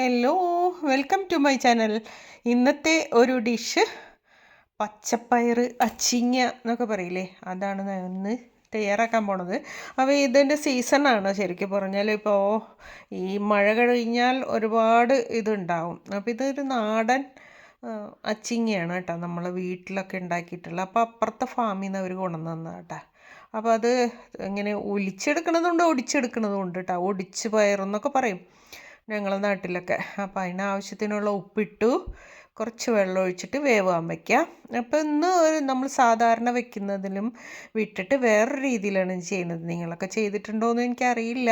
Hello welcome to my channel ഇന്നത്തെ ഒരു dish പച്ചപ്പയർ അച്ചിങ്ങ എന്നൊക്കെ പറയില്ലേ? അതാണ് ഞാൻ ഇന്ന് തയ്യാറാക്കാൻ പോണത്. അപ്പോൾ ഇതിന്റെ സീസണാണ് ശരിക്കും പറഞ്ഞാൽ. ഇപ്പോൾ ഈ മഴ കഴിഞ്ഞാൽ ഒരുപാട് ഇതുണ്ടാവും. അപ്പോൾ ഇതൊരു നാടൻ അച്ചിങ്ങയാണ് കേട്ടോ നമ്മൾ വീട്ടിലൊക്കെ ഉണ്ടാക്കിയിട്ടുള്ള. അപ്പോൾ അപ്പുറത്തെ ഫാമിൽ നിന്ന് അവർ കൊണ്ടുവന്നതാണ് കേട്ടോ. അപ്പോൾ അത് ഇങ്ങനെ ഒലിച്ചെടുക്കണതുണ്ട് ഒടിച്ചെടുക്കണതുണ്ട് കേട്ടോ. ഒടിച്ച് പയറെന്നൊക്കെ പറയും. ഞങ്ങളെ നാട്ടിലൊക്കെ. അപ്പോൾ അതിനാവശ്യത്തിനുള്ള ഉപ്പിട്ടു കുറച്ച് വെള്ളം ഒഴിച്ചിട്ട് വേവാൻ വയ്ക്കുക അപ്പോൾ ഇന്ന് ഒരു നമ്മൾ സാധാരണ വെക്കുന്നതിലും വിട്ടിട്ട് വേറെ രീതിയിലാണ് ചെയ്യുന്നത്. നിങ്ങളൊക്കെ ചെയ്തിട്ടുണ്ടോ എന്ന് എനിക്കറിയില്ല.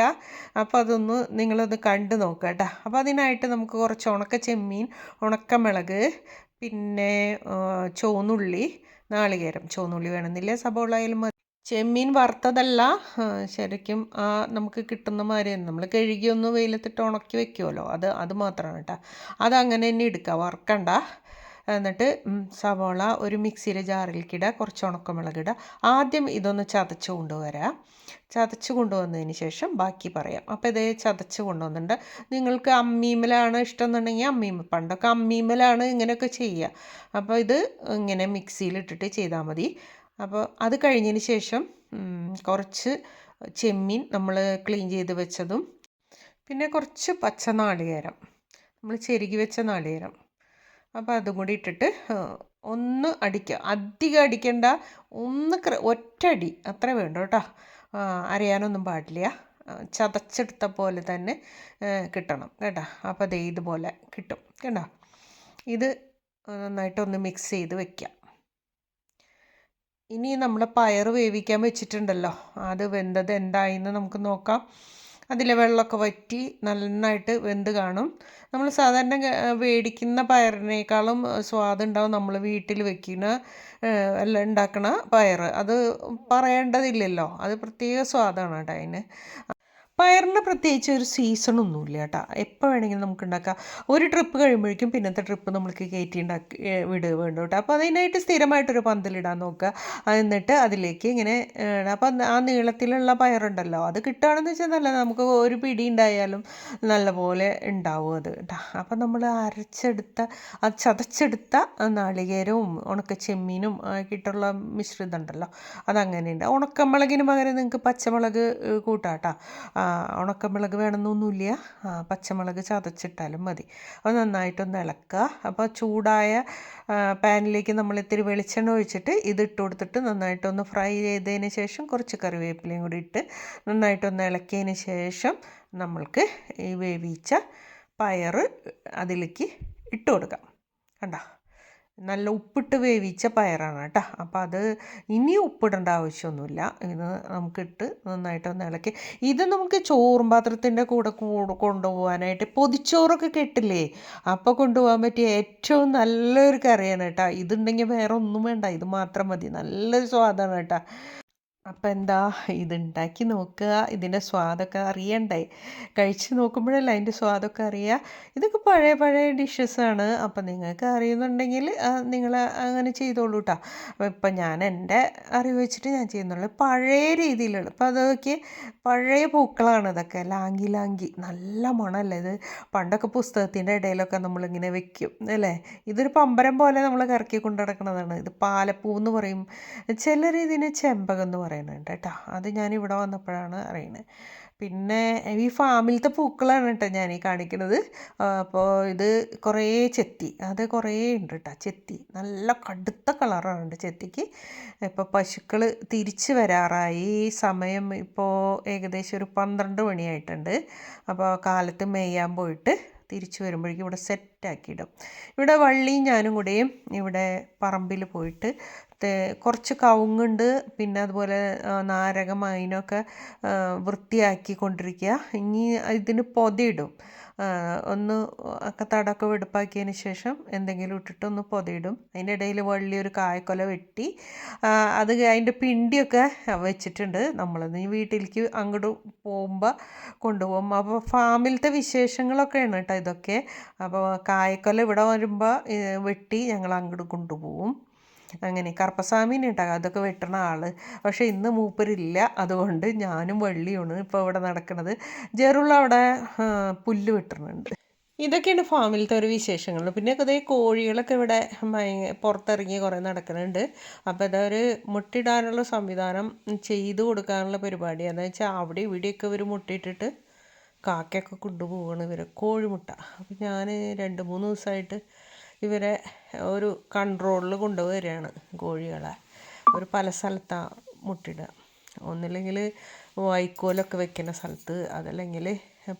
അപ്പോൾ അതൊന്ന് നിങ്ങളൊന്ന് കണ്ടു നോക്കുക കേട്ടോ. അപ്പോൾ അതിനായിട്ട് നമുക്ക് കുറച്ച് ഉണക്ക ചെമ്മീൻ ഉണക്കമുളക് പിന്നെ ചോന്നുള്ളി നാളികേരം. ചുവന്നുള്ളി വേണമെന്നില്ല. സബോള മതി. ചെമ്മീൻ വറുത്തതല്ല. ശരിക്കും ആ നമുക്ക് കിട്ടുന്ന മാതിരി നമ്മൾ കഴുകി ഒന്ന് വെയിലത്തിട്ട് ഉണക്കി വെക്കുമല്ലോ അത് അത് മാത്രമാണ് കേട്ടോ അത് അങ്ങനെ തന്നെ എടുക്കുക വറുക്കണ്ട. എന്നിട്ട് സവോള ഒരു മിക്സിയിലെ ജാറിലേക്കിടുക കുറച്ച് ഉണക്കമുളക് ഇടുക ആദ്യം ഇതൊന്ന് ചതച്ച് കൊണ്ടുവരാം. ചതച്ച് കൊണ്ടുവന്നതിന് ശേഷം ബാക്കി പറയാം. അപ്പോൾ ഇതേ ചതച്ച് കൊണ്ടുവന്നിട്ടുണ്ട്. നിങ്ങൾക്ക് അമ്മീമലാണ് ഇഷ്ടം എന്നുണ്ടെങ്കിൽ അമ്മീമ പണ്ടൊക്കെ അമ്മീമലാണ് ഇങ്ങനെയൊക്കെ ചെയ്യുക. അപ്പോൾ ഇത് ഇങ്ങനെ മിക്സിയിലിട്ടിട്ട് ചെയ്താൽ മതി. അപ്പോൾ അത് കഴിഞ്ഞതിന് ശേഷം കുറച്ച് ചെമ്മീൻ നമ്മൾ ക്ലീൻ ചെയ്ത് വെച്ചതും പിന്നെ കുറച്ച് പച്ച നാളികേരം നമ്മൾ ചെരുകി വെച്ച നാളികേരം. അപ്പോൾ അതും കൂടി ഇട്ടിട്ട് ഒന്ന് അടിക്കുക അധികം അടിക്കേണ്ട. ഒന്ന് ഒറ്റടി അത്ര വേണ്ട കേട്ടോ. അറിയാനൊന്നും പാടില്ല. ചതച്ചെടുത്ത പോലെ തന്നെ കിട്ടണം കേട്ടോ. അപ്പോൾ ദേ ഇതുപോലെ കിട്ടും കേട്ടോ. ഇത് നന്നായിട്ടൊന്ന് മിക്സ് ചെയ്ത് വെക്കുക ഇനി നമ്മൾ പയർ വേവിക്കാൻ വെച്ചിട്ടുണ്ടല്ലോ. അത് വെന്തത് എന്തായെന്ന് നമുക്ക് നോക്കാം. അതിലെ വെള്ളമൊക്കെ വറ്റി നന്നായിട്ട് വെന്ത് കാണും. നമ്മൾ സാധാരണ വേടിക്കുന്ന പയറിനേക്കാളും സ്വാദുണ്ടാവും നമ്മൾ വീട്ടിൽ വെക്കുന്ന എല്ലാം ഉണ്ടാക്കണ പയർ അത് പറയേണ്ടതില്ലല്ലോ. അത് പ്രത്യേക സ്വാദാണ് കേട്ടോ അതിന്. പയറിന് പ്രത്യേകിച്ച് ഒരു സീസണൊന്നുമില്ല കേട്ടോ. എപ്പോൾ വേണമെങ്കിലും നമുക്ക് ഉണ്ടാക്കാം. ഒരു ട്രിപ്പ് കഴിയുമ്പോഴേക്കും പിന്നത്തെ ട്രിപ്പ് നമ്മൾക്ക് കയറ്റി ഉണ്ടാക്കി വിടുക വേണ്ടു കേട്ടോ. അപ്പോൾ അതിനായിട്ട് സ്ഥിരമായിട്ടൊരു പന്തലിടാൻ നോക്കുക. എന്നിട്ട് അതിലേക്ക് ഇങ്ങനെ. അപ്പം ആ നീളത്തിലുള്ള പയറുണ്ടല്ലോ അത് കിട്ടുകയാണെന്ന് വെച്ചാൽ നല്ല നമുക്ക് ഒരു പിടി ഉണ്ടായാലും നല്ലപോലെ ഉണ്ടാവും അത് കേട്ടോ. അപ്പം നമ്മൾ അരച്ചെടുത്ത ആ ചതച്ചെടുത്ത നാളികേരവും ഉണക്ക ചെമ്മീനും ആക്കിയിട്ടുള്ള മിശ്രിതം ഉണ്ടല്ലോ അതങ്ങനെയുണ്ട് ഉണക്കമുളകിന് പകരം നിങ്ങൾക്ക് പച്ചമുളക് കൂട്ടാം കേട്ടോ. ഉണക്കമുളക് വേണമെന്നൊന്നുമില്ല. പച്ചമുളക് ചതച്ചിട്ടാലും മതി. അത് നന്നായിട്ടൊന്ന് ഇളക്കുക. അപ്പോൾ ചൂടായ പാനിലേക്ക് നമ്മൾ ഇത്തിരി വെളിച്ചെണ്ണ ഒഴിച്ചിട്ട് ഇതിട്ട് കൊടുത്തിട്ട് നന്നായിട്ടൊന്ന് ഫ്രൈ ചെയ്തതിന് ശേഷം കുറച്ച് കറിവേപ്പിലയും കൂടി ഇട്ട് നന്നായിട്ടൊന്ന് ഇളക്കിയതിന് ശേഷം നമ്മൾക്ക് ഈ വേവിച്ച പയർ അതിലേക്ക് ഇട്ട് കൊടുക്കാം. കണ്ടോ? നല്ല ഉപ്പിട്ട് വേവിച്ച പയറാണ് കേട്ടോ. അപ്പോൾ അത് ഇനി ഉപ്പിടേണ്ട ആവശ്യമൊന്നുമില്ല. ഇത് നമുക്കിട്ട് നന്നായിട്ടൊന്ന് ഇളക്കി. ഇത് നമുക്ക് ചോറും പാത്രത്തിന്റെ കൂടെ കൂടെ കൊണ്ടുപോകാനായിട്ട് പൊതിച്ചോറൊക്കെ കെട്ടില്ലേ? അപ്പോൾ കൊണ്ടുപോകാൻ പറ്റിയ ഏറ്റവും നല്ലൊരു കറിയാണ് കേട്ടോ. ഇതുണ്ടെങ്കിൽ വേറെ ഒന്നും വേണ്ട. ഇത് മാത്രം മതി. നല്ലൊരു സ്വാദാണ് കേട്ടോ. അപ്പം എന്താ? ഇതുണ്ടാക്കി നോക്കുക ഇതിന്റെ സ്വാദൊക്കെ അറിയണ്ടേ? കഴിച്ച് നോക്കുമ്പോഴല്ലേ അതിന്റെ സ്വാദൊക്കെ അറിയുക ഇതൊക്കെ പഴയ പഴയ ഡിഷസാണ് അപ്പം നിങ്ങൾക്ക് അറിയുന്നുണ്ടെങ്കിൽ നിങ്ങൾ അങ്ങനെ ചെയ്തോളൂ കേട്ടോ അപ്പം ഇപ്പം ഞാൻ എന്റെ അറിവ് വെച്ചിട്ട് ഞാൻ ചെയ്യുന്നുള്ളൂ. പഴയ രീതിയിലുള്ള ഇപ്പം അതൊക്കെ പഴയ പൂക്കളാണ് ഇതൊക്കെ. ലാങ്കി ലാങ്കി. നല്ല മണമല്ലേ ഇത്. പണ്ടൊക്കെ പുസ്തകത്തിന്റെ ഇടയിലൊക്കെ നമ്മളിങ്ങനെ വെക്കും അല്ലേ? ഇതൊരു പമ്പരം പോലെ നമ്മൾ കറക്കി കൊണ്ടു നടക്കുന്നതാണ്. ഇത് പാലപ്പൂ എന്ന് പറയും. ചിലർ ഇതിന് ചെമ്പകം എന്ന് പറയുന്നുണ്ട് കേട്ടോ അത് ഞാൻ ഇവിടെ വന്നപ്പോഴാണ് അറിയുന്നത് പിന്നെ ഈ ഫാമിലത്തെ പൂക്കളാണ് കേട്ടോ ഞാൻ ഈ കാണിക്കുന്നത് അപ്പോൾ ഇത് കുറേ ചെത്തി. അത് കുറേ ഉണ്ട് കേട്ടോ ചെത്തി. നല്ല കടുത്ത കളറാണ് ചെത്തിക്ക്. ഇപ്പോൾ പശുക്കൾ തിരിച്ചു വരാറായി. സമയം ഇപ്പോൾ ഏകദേശം ഒരു പന്ത്രണ്ട് മണിയായിട്ടുണ്ട്. അപ്പോൾ കാലത്ത് മേയാൻ പോയിട്ട് തിരിച്ചു വരുമ്പോഴേക്കും ഇവിടെ സെറ്റാക്കിയിടും. ഇവിടെ വള്ളിയും ഞാനും കൂടെയും ഇവിടെ പറമ്പിൽ പോയിട്ട് കുറച്ച് കവുങ്ങുണ്ട് പിന്നെ അതുപോലെ നാരകം അതിനൊക്കെ വൃത്തിയാക്കി കൊണ്ടിരിക്കുക ഇനി ഇതിന് പൊതിയിടും. ഒന്ന് ഒക്കെ തടമൊക്കെ വെടുപ്പാക്കിയതിന് ശേഷം എന്തെങ്കിലും ഇട്ടിട്ട് ഒന്ന് പൊതിയിടും. അതിന്റെ ഇടയിൽ ഒരു കായക്കൊല വെട്ടി അത് അതിന്റെ പിണ്ടിയൊക്കെ വെച്ചിട്ടുണ്ട്. നമ്മൾ ഈ വീട്ടിലേക്ക് അങ്ങോട്ട് പോകുമ്പോൾ കൊണ്ടുപോകും. അപ്പോൾ ഫാമിലത്തെ വിശേഷങ്ങളൊക്കെയാണ് കേട്ടോ ഇതൊക്കെ. അപ്പോൾ കായക്കൊല ഇവിടെ വരുമ്പോൾ വെട്ടി ഞങ്ങൾ അങ്ങോട്ട് കൊണ്ടുപോകും. അങ്ങനെ കറുപ്പസ്വാമീനെ ഉണ്ടാകും അതൊക്കെ വെട്ടണ ആൾ പക്ഷേ ഇന്ന് മൂപ്പരില്ല. അതുകൊണ്ട് ഞാനും വള്ളിയാണ് ഇപ്പോൾ ഇവിടെ നടക്കുന്നത് ജെറുള്ള അവിടെ പുല്ല് വെട്ടുന്നുണ്ട്. ഇതൊക്കെയാണ് ഫാമിലത്തെ ഒരു വിശേഷങ്ങൾ. പിന്നെ അതേ കോഴികളൊക്കെ ഇവിടെ പുറത്തിറങ്ങി കുറേ നടക്കുന്നുണ്ട് അപ്പോൾ ഇതൊരു മുട്ടിടാനുള്ള സംവിധാനം ചെയ്തു കൊടുക്കാനുള്ള പരിപാടി. എന്ന് വെച്ചാൽ അവിടെ ഇവിടെയൊക്കെ ഇവർ മുട്ടയിട്ടിട്ട് കാക്കയൊക്കെ കൊണ്ടുപോവാണ് ഇവർ കോഴിമുട്ട. അപ്പം ഞാൻ രണ്ട് മൂന്ന് ദിവസമായിട്ട് ഇവരെ ഒരു കൺട്രോളിൽ കൊണ്ടുവരികയാണ് കോഴികളെ. ഒരു പല സ്ഥലത്താണ് മുട്ടിടുക ഒന്നില്ലെങ്കിൽ വൈക്കോലൊക്കെ വെക്കുന്ന സ്ഥലത്ത് അതല്ലെങ്കിൽ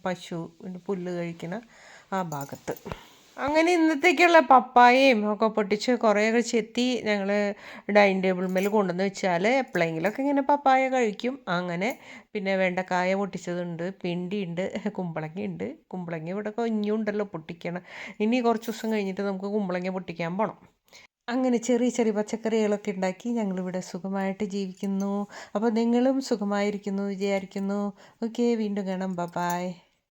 പശു പുല്ല് കഴിക്കുന്ന ആ ഭാഗത്ത്. അങ്ങനെ ഇന്നത്തേക്കുള്ള പപ്പായയും ഒക്കെ പൊട്ടിച്ച് കുറേയൊക്കെ ചെത്തി ഞങ്ങൾ ഡൈനിങ് ടേബിൾ മേൽ കൊണ്ടുവന്ന് വെച്ചാൽ എപ്പോഴെങ്കിലുമൊക്കെ ഇങ്ങനെ പപ്പായ കഴിക്കും. അങ്ങനെ പിന്നെ വെണ്ടക്കായ പൊട്ടിച്ചതുണ്ട് പിണ്ടിയുണ്ട് കുമ്പളങ്ങയുണ്ട്. കുമ്പളങ്ങ ഇവിടെ കുഞ്ഞുണ്ടല്ലോ പൊട്ടിക്കണം. ഇനി കുറച്ച് ദിവസം കഴിഞ്ഞിട്ട് നമുക്ക് കുമ്പളങ്ങ പൊട്ടിക്കാൻ പോകണം അങ്ങനെ ചെറിയ ചെറിയ പച്ചക്കറികളൊക്കെ ഉണ്ടാക്കി ഞങ്ങളിവിടെ സുഖമായിട്ട് ജീവിക്കുന്നു. അപ്പോൾ നിങ്ങളും സുഖമായിരിക്കുന്നു വിചാരിക്കുന്നു. ഓക്കെ വീണ്ടും കാണാം. ബ ബായ്